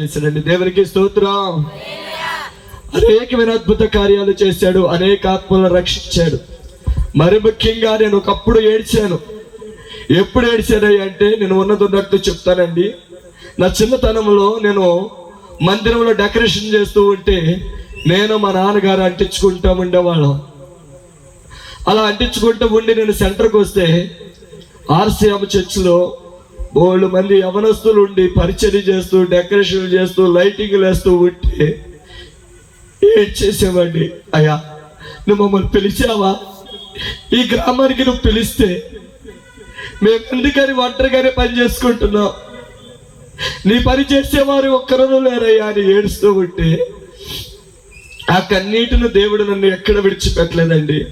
చేశాడండి. దేవునికి స్తోత్రం. అనేకమైన అద్భుత కార్యాలు చేశాడు. అనేక ఆత్మలను రక్షించాడు. మరి ముఖ్యంగా నేను ఒకప్పుడు ఏడ్చాను. ఎప్పుడు ఏడ్చానయ్య అంటే నేను ఉన్నది ఉన్నట్టు చెప్తానండి. నా చిన్నతనంలో నేను మందిరంలో డెకరేషన్ చేస్తూ ఉంటే నేను మా నాన్నగారు అంటించుకుంటా ఉండేవాళ్ళం. అలా అంటించుకుంటూ ఉండి నేను సెంటర్కి వస్తే ఆర్సీఎం చర్చిలో బోళ్ళు మంది యవనస్తులు ఉండి పరిచయం చేస్తూ డెకరేషన్ చేస్తూ లైటింగ్లు వేస్తూ ఉంటే ఏం చేసేవాడిని? అయ్యా నువ్వు మమ్మల్ని పిలిచావా? ఈ గ్రామానికి నువ్వు పిలిస్తే మేము ఎందుకని ఒంటరిగానే పని చేసుకుంటున్నాం? నీ పని చేసేవారు ఒక్కరూ లేరయ్యా అని ఏడుస్తూ ఉంటే ఆ కన్నీటిని దేవుడు నన్ను ఎక్కడ విడిచిపెట్టలేదండి.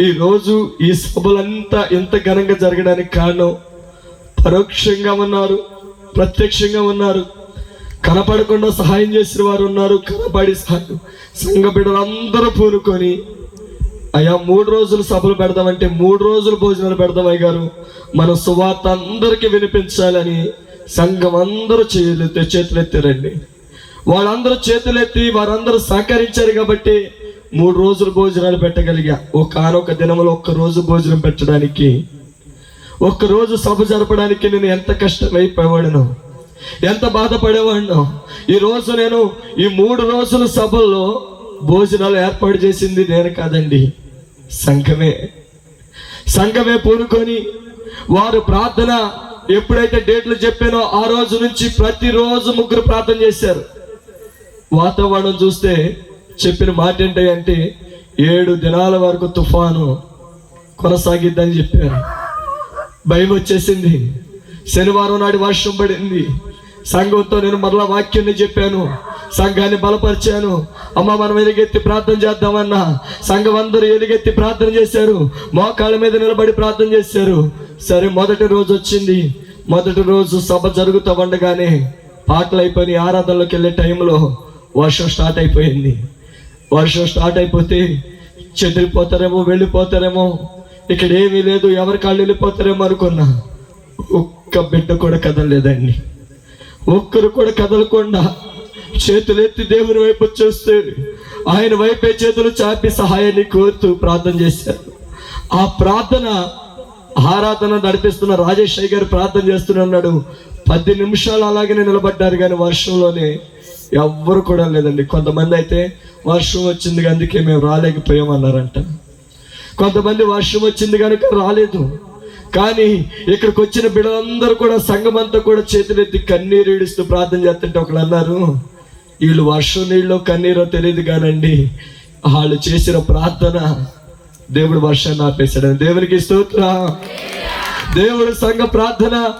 ఈ రోజు ఈ సభలంతా ఎంత ఘనంగా జరగడానికి కారణం పరోక్షంగా ఉన్నారు ప్రత్యక్షంగా ఉన్నారు. కనపడకుండా సహాయం చేసిన వారు ఉన్నారు. కనపడి సహాయం సంఘ బిడ్డలందరూ పూనుకొని అయ్యా మూడు రోజులు సభలు పెడదామంటే మూడు రోజులు భోజనాలు పెడదాం అయ్య గారు మన సువార్త అందరికీ వినిపించాలని సంఘం అందరూ చేయలెత్తే చేతులెత్తారండి వాళ్ళందరూ చేతులెత్తి వారందరూ సహకరించారు కాబట్టి మూడు రోజులు భోజనాలు పెట్టగలిగా. ఒక ఆనొక దినంలో ఒక్క రోజు భోజనం పెట్టడానికి ఒక్కరోజు సభ జరపడానికి నేను ఎంత కష్టమైపోయాను ఎంత బాధపడేవాడినో ఈ రోజు నేను ఈ మూడు రోజుల సభల్లో భోజనాలు ఏర్పాటు చేసింది నేను కాదండి సంఘమే. సంఘమే పూనుకొని వారు ప్రార్థన ఎప్పుడైతే డేట్లు చెప్పానో ఆ రోజు నుంచి ప్రతిరోజు ముగ్గురు ప్రార్థన చేశారు. వాతావరణం చూస్తే చెప్పిన మాట ఏంటంటే ఏడు దినాల వరకు తుఫాను కొనసాగిద్దని చెప్పారు. భయం వచ్చేసింది. శనివారం నాడు వర్షం పడింది. సంఘంతో నేను మరలా వాక్యాన్ని చెప్పాను. సంఘాన్ని బలపరిచాను. అమ్మ మనం ఎలుగెత్తి ప్రార్థన చేద్దామన్నా. సంఘం అందరూ ఎలుగెత్తి ప్రార్థన చేశారు. మోకాళ్ళ మీద నిలబడి ప్రార్థన చేశారు. సరే మొదటి రోజు వచ్చింది. మొదటి రోజు సభ జరుగుతూ ఉండగానే పాటలు అయిపోయి ఆరాధనలోకి వెళ్ళే టైంలో వర్షం స్టార్ట్ అయిపోయింది. వర్షం స్టార్ట్ అయిపోతే చెదిరిపోతారేమో వెళ్ళిపోతారేమో. ఇక్కడ ఏమీ లేదు ఎవరి కాళ్ళు వెళ్ళిపోతారేమో అనుకున్నా. ఒక్క బిడ్డ కూడా కదలలేదండి. ఒక్కరు కూడా కదలకుండా చేతులెత్తి దేవుని వైపు చూస్తే ఆయన వైపే చేతులు చాపి సహాయాన్ని కోరుతూ ప్రార్థన చేశారు. ఆ ప్రార్థన ఆరాధన నడిపిస్తున్న రాజేష్ గారు ప్రార్థన చేస్తున్నాడు పది నిమిషాలు అలాగనే నిలబడ్డారు కానీ వర్షంలోనే ఎవ్వరు కూడా లేదండి. కొంతమంది అయితే వర్షం వచ్చింది అందుకే మేము రాలేకపోయామన్నారంట. కొంతమంది వర్షం వచ్చింది కనుక రాలేదు. కానీ ఇక్కడికి వచ్చిన బిడ్డలందరూ కూడా సంఘం అంతా కూడా చేతులెత్తి కన్నీరు ఈడుస్తూ ప్రార్థన చేస్తుంటే ఒకళ్ళు అన్నారు వీళ్ళు వర్షం నీళ్ళు కన్నీరో తెలియదు కానండి. వాళ్ళు చేసిన ప్రార్థన దేవుడు వర్షాన్ని ఆపేశాడు దేవునికి స్తోత్ర. దేవుడు సంఘ ప్రార్థన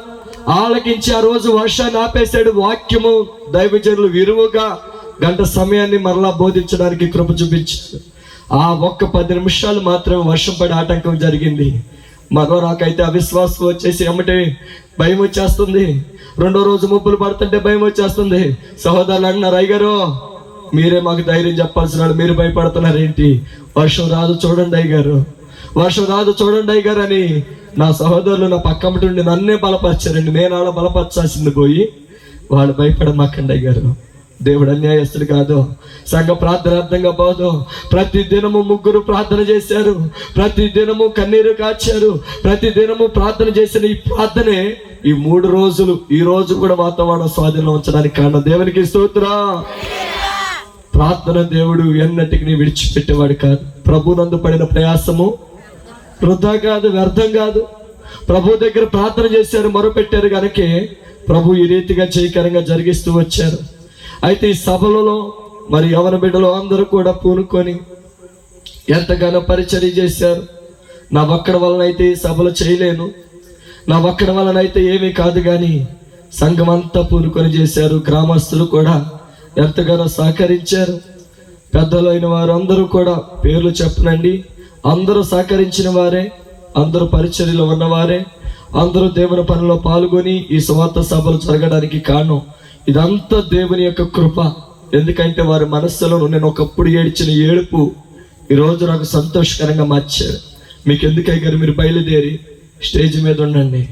ఆలకించి ఆ రోజు వర్షాన్ని ఆపేశాడు. వాక్యము దైవజనులు విరువుగా గంట సమయాన్ని మరలా బోధించడానికి కృప చూపించాడు ఆ ఒక్క పది నిమిషాలు మాత్రం వర్షం పడే ఆటంకం జరిగింది. మరో నాకైతే అవిశ్వాసం వచ్చేసి ఏమంటే భయం వచ్చేస్తుంది. రెండో రోజు ముప్పులు పడుతుంటే భయం వచ్చేస్తుంది. సహోదరులు అంటున్నారు అయ్యగారు మీరే మాకు ధైర్యం చెప్పాల్సిన మీరు భయపడుతున్నారు ఏంటి? వర్షం రాదు చూడండి అయ్యగారు. వర్షం రాదు చూడండి అయ్యగారు అని నా సహోదరులు నా పక్కమటుండి నన్నే బలపరిచారండి. నేను అలా బలపరచాల్సింది పోయి వాళ్ళు భయపడమాకండి అయ్యగారు. దేవుడు అన్యాయస్తుడు కాదు. సంఘ ప్రార్థన అర్థంగా పోదు. ప్రతి దినము ముగ్గురు ప్రార్థన చేశారు. ప్రతి దినము కన్నీరు కాచారు. ప్రతి దినము ప్రార్థన చేసిన ఈ ప్రార్థనే ఈ మూడు రోజులు ఈ రోజు కూడా వాతావరణం స్వాధీనం ఉంచడానికి కారణం. దేవునికి స్తోత్రా. ప్రార్థన దేవుడు ఎన్నటికి విడిచిపెట్టేవాడు కాదు. ప్రభునందు పడిన ప్రయాసము వృధా కాదు వ్యర్థం కాదు. ప్రభు దగ్గర ప్రార్థన చేశారు మొరపెట్టారు కనుకే ప్రభు ఈ రీతిగా చేయకరంగా జరిగిస్తూ వచ్చారు. అయితే ఈ సభలలో మరి యవన బిడ్డలు అందరూ కూడా పూనుకొని ఎంతగానో పరిచర్య చేశారు. నా ఒక్కడ వలన అయితే ఈ సభలు చేయలేను. నా ఒక్కడి వలన అయితే ఏమీ కాదు కానీ సంఘం అంతా పూనుకొని చేశారు. గ్రామస్తులు కూడా ఎంతగానో సహకరించారు. పెద్దలైన వారు అందరూ కూడా పేర్లు చెప్పనండి. అందరూ సహకరించిన వారే అందరూ పరిచర్యలో ఉన్నవారే అందరూ దేవుని పనిలో పాల్గొని ఈ స్వార్థ సభలు జరగడానికి కారణం ఇదంతా దేవుని యొక్క కృప. ఎందుకంటే వారి మనస్సులో నేను ఒకప్పుడు ఏడ్చిన ఏడుపు ఈరోజు నాకు సంతోషకరంగా మార్చారు. మీకు ఎందుకై గారు? మీరు బయలుదేరి స్టేజ్ మీద ఉండండి.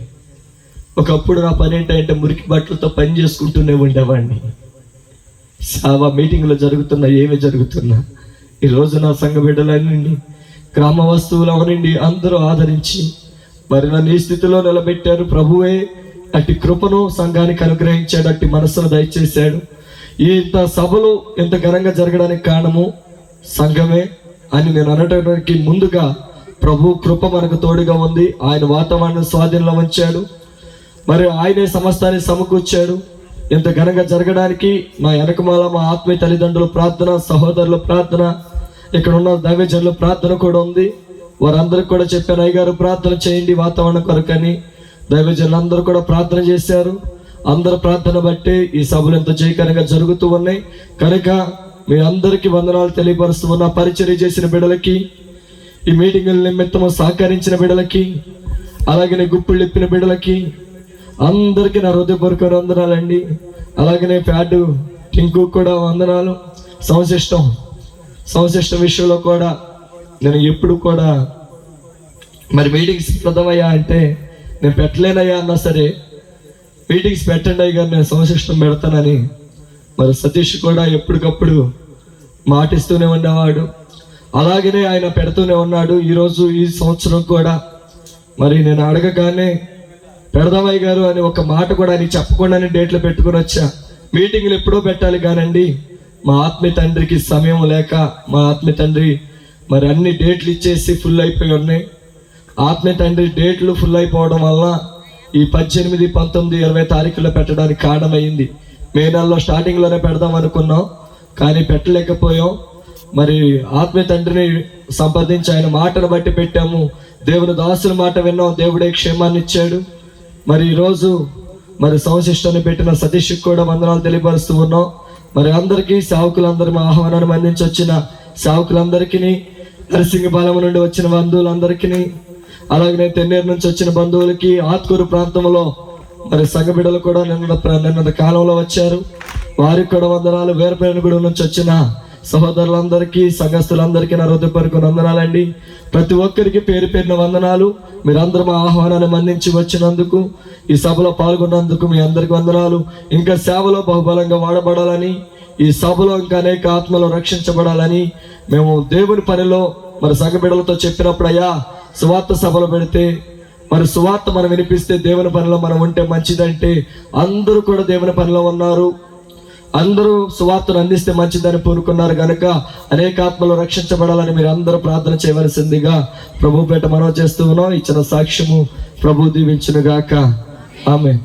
ఒకప్పుడు నా పని ఏంటంటే మురికి బట్టలతో పని చేసుకుంటూనే ఉండేవాడిని. సేవ మీటింగ్లో జరుగుతున్నా ఏమి జరుగుతున్నా. ఈరోజు నా సంఘ బిడ్డలన్నీ గ్రామ వస్తువులు అవనండి అందరూ ఆదరించి మరి నన్ను ఈ స్థితిలో నిలబెట్టారు. ప్రభువే అట్టి కృపను సంఘానికి అనుగ్రహించాడు అట్టి మనస్సును దయచేశాడు. ఈ ఇంత సభలు ఇంత ఘనంగా జరగడానికి కారణము సంఘమే అని నేను అనడానికి ముందుగా ప్రభు కృప మనకు తోడుగా ఉంది. ఆయన వాతావరణం స్వాధీనంలో ఉంచాడు. మరి ఆయనే సమస్తాన్ని సమకూర్చాడు. ఇంత ఘనంగా జరగడానికి మా వెనకమాల మా ఆత్మీయ తల్లిదండ్రుల ప్రార్థన సహోదరుల ప్రార్థన ఇక్కడ ఉన్న దైవజనుల ప్రార్థన కూడా ఉంది. వారందరికి కూడా చెప్పాను అయ్యగారు ప్రార్థన చేయండి వాతావరణం కొరకని. దైవజనులందరూ కూడా ప్రార్థన చేశారు. అందరు ప్రార్థన బట్టి ఈ సభలు ఎంతో జయకరంగా జరుగుతూ ఉన్నాయి. కనుక మీ అందరికీ వందనాలు తెలియపరుస్తున్న పరిచయం చేసిన బిడలకి ఈ మీటింగుల నిమిత్తము సహకరించిన బిడలకి అలాగనే గుప్పులు ఇప్పిన బిడలకి అందరికీ నా హృదయపూర్వక వందనాలండి. అలాగనే ప్యాడు టింకు కూడా వందనాలు. సంశిష్టం సంశిష్టం విషయంలో కూడా నేను ఎప్పుడు కూడా మరి మీటింగ్స్ సిద్ధమయ్యా అంటే నేను పెట్టలేనయ్యా అన్నా సరే. మీటింగ్స్ పెట్టండి అయ్యా నేను సంశిష్టం పెడతానని. మరి సతీష్ కూడా ఎప్పటికప్పుడు మాటిస్తూనే ఉండేవాడు. అలాగనే ఆయన పెడుతూనే ఉన్నాడు. ఈరోజు ఈ సంవత్సరం కూడా. మరి నేను అడగగానే పెడదామయ్య గారు అని ఒక మాట కూడా ఆయన చెప్పకుండానే డేట్లు పెట్టుకుని వచ్చా. మీటింగ్లు ఎప్పుడో పెట్టాలి కానండి. మా ఆత్మీయ తండ్రికి సమయం లేక మా ఆత్మీయ తండ్రి మరి అన్ని డేట్లు ఇచ్చేసి ఫుల్ అయిపోయి ఉన్నాయి. ఆత్మీయ తండ్రి డేట్లు ఫుల్ అయిపోవడం వల్ల ఈ పద్దెనిమిది పంతొమ్మిది ఇరవై తారీఖులో పెట్టడానికి కారణమైంది. మే నెలలో స్టార్టింగ్లోనే పెడదాం అనుకున్నాం కానీ పెట్టలేకపోయాం. మరి ఆత్మీయ తండ్రిని సంప్రదించి ఆయన మాటను బట్టి పెట్టాము. దేవుని దాసుల మాట విన్నాం దేవుడే క్షేమాన్ని ఇచ్చాడు. మరి ఈరోజు మరి సంశిష్టాన్ని పెట్టిన సతీష్కి కూడా వందనాలు తెలియపరుస్తూ ఉన్నాం. మరి అందరికీ సేవకులందరి మా ఆహ్వానాన్ని అందించి వచ్చిన సేవకులందరికీ నరసింగపాలెం నుండి వచ్చిన బంధువులందరికీ అలాగనే తెన్నేరు నుంచి వచ్చిన బంధువులకి ఆత్కూరు ప్రాంతంలో మరి సంఘ బిడ్డలు కూడా నిన్న నిన్న కాలంలో వచ్చారు. వారికి కూడా వందనాలు. వేరపేనగూడెం నుంచి వచ్చిన సహోదరులందరికీ సంఘస్థులందరికీ నా హృదయపరకు వందనాలండి. ప్రతి ఒక్కరికి పేరు పేరిన వందనాలు. మీరందరూ మా ఆహ్వానాన్ని మన్నించి వచ్చినందుకు ఈ సభలో పాల్గొన్నందుకు మీ అందరికి వందనాలు. ఇంకా సేవలో బహుబలంగా వాడబడాలని ఈ సభలో ఇంకా అనేక ఆత్మలు రక్షించబడాలని మేము దేవుని పనిలో మరి సంఘ బిడ్డలతో చెప్పినప్పుడు అయ్యా సువార్త సభలో పెడితే మరి సువార్త మనం వినిపిస్తే దేవుని పనిలో మనం ఉంటే మంచిదంటే అందరూ కూడా దేవుని పనిలో ఉన్నారు. అందరూ సువార్తను అందిస్తే మంచిదని కోరుకున్నారు కనుక అనేక ఆత్మలు రక్షించబడాలని మీరు అందరూ ప్రార్థన చేయవలసిందిగా ప్రభు పేట మనం చేస్తూ ఉన్నాం. ఇచ్చిన సాక్ష్యము ప్రభు దీవించునుగాక. ఆమె